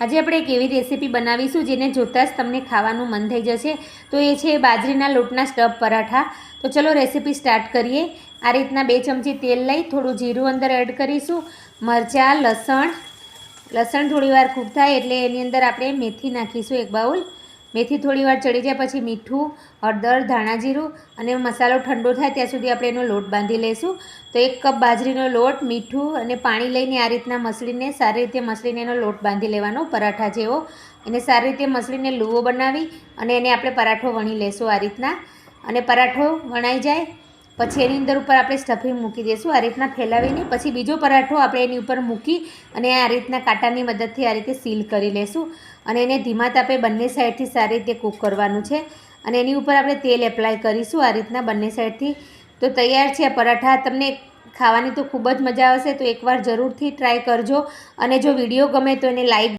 આજે આપણે એક એવી રેસીપી બનાવીશું જેને જોતાં જ તમને ખાવાનું મન થઈ જશે. તો એ છે બાજરીના લોટના સ્ટફ પરાઠા. તો ચલો રેસીપી સ્ટાર્ટ કરીએ. આ રીતના બે ચમચી તેલ લઈ થોડું જીરું અંદર એડ કરીશું, મરચાં, લસણ. લસણ થોડી વાર કૂક થાય એટલે એની અંદર આપણે મેથી નાખીશું એક બાઉલ. મેથી થોડીવાર ચડી જાય, પછી મીઠું, હળદર, ધાણા જીરું અને મસાલો ઠંડો થાય ત્યાં સુધી આપણે એનો લોટ બાંધી લઈશું. તો એક કપ બાજરીનો લોટ, મીઠું અને પાણી લઈને આ રીતના મસળીને, સારી રીતે મસળીને એનો લોટ બાંધી લેવાનો, પરાઠા જેવો. એને સારી રીતે મસળીને લુવો બનાવી અને એને આપણે પરાઠો વણી લેશું આ રીતના. અને પરાઠો વણાઈ જાય પછી એની અંદર ઉપર આપણે સ્ટફિંગ મૂકી દઈશું. આ રીતના ફેલાવીને પછી બીજો પરાઠો આપણે એની ઉપર મૂકી અને આ રીતના કાંટાની મદદથી આ રીતે સીલ કરી લઈશું અને એને ધીમા તાપે બંને સાઈડથી સારી રીતે કૂક કરવાનું છે. અને એની ઉપર આપણે તેલ એપ્લાય કરીશું આ રીતના બંને સાઈડથી. તો તૈયાર છે પરાઠા. તમને ખાવાની તો ખૂબ જ મજા આવશે, તો એકવાર જરૂરથી ટ્રાય કરજો. અને જો વીડિયો ગમે તો એને લાઈક